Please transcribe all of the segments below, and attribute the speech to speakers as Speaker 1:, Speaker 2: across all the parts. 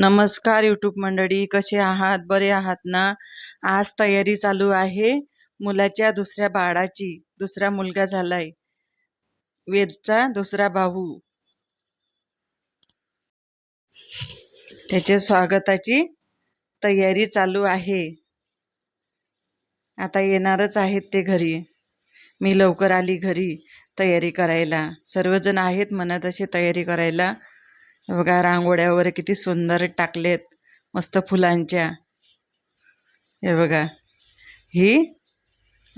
Speaker 1: नमस्कार यूट्यूब मंडळी कसे आहात? बरे आहात ना? आज तयारी चालू आहे मुलाच्या दुसऱ्या बाळाची. दुसरा मुलगा झालाय. वेदचा दुसरा भाऊ. त्याच्या स्वागताची तयारी चालू आहे. आता येणारच आहेत ते घरी. मी लवकर आली घरी तयारी करायला. सर्वजण आहेत म्हणत असे तयारी करायला. बघा रांगोळ्या वगैरे किती सुंदर टाकलेत मस्त फुलांच्या. हे बघा ही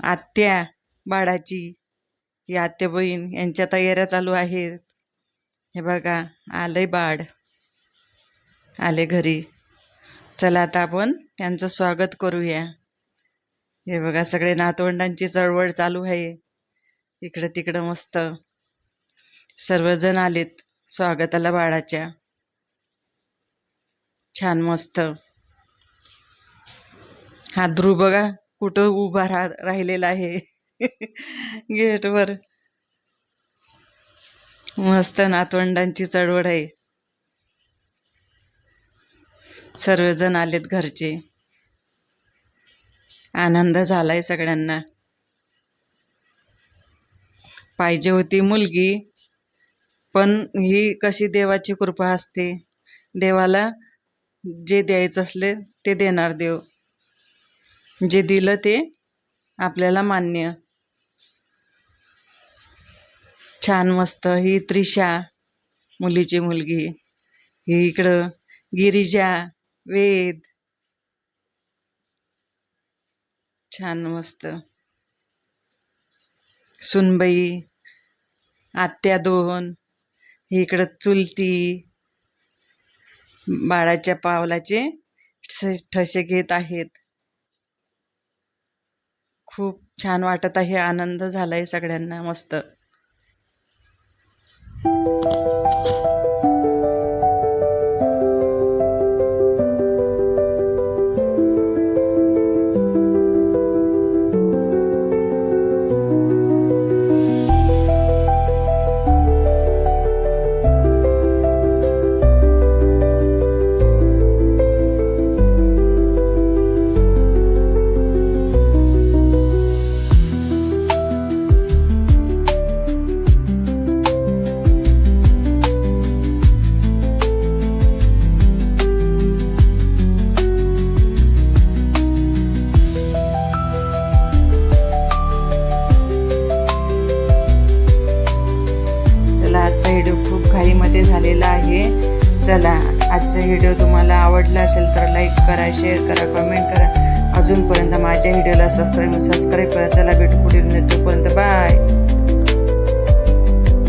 Speaker 1: आत्या बाळाची ही आत्या बहीण यांच्या तयाऱ्या चालू आहेत. हे बघा आलंय बाळ आले घरी. चला आता आपण त्यांचं स्वागत करूया. हे बघा सगळे नातवंडांची चळवळ चालू आहे. इकडं तिकडं मस्त. सर्वजण आलेत. स्वागताला बाळाच्या. छान मस्त. हा ध्रुव बघा कुठं उभा राह राहिलेला आहे. गेटवर. मस्त नातवंडांची चळवळ आहे. सर्वजण आलेत घरचे. आनंद झालाय सगळ्यांना. पाहिजे होती मुलगी. पण ही कशी देवाची कृपा असते? देवाला जे द्यायचं असले ते देणार देव. जे दिलं ते आपल्याला मान्य. छान मस्त ही त्रिशा मुलीची मुलगी. ही इकडं गिरिजा वेद. छान मस्त. सुनबाई आत्या दोन. इकडं चुलती बाळाच्या पावलाचे ठसे ठसे घेत आहेत. खूप छान वाटत आहे आनंद झालाय सगळ्यांना मस्त. व्हिडिओ खूप घाईमध्ये झालेला आहे. चला आजचा व्हिडिओ तुम्हाला आवडला असेल तर लाईक करा शेअर करा कमेंट करा. अजूनपर्यंत माझ्या व्हिडिओला सबस्क्राईब सबस्क्राईब करा. चला भेटू पुढील बाय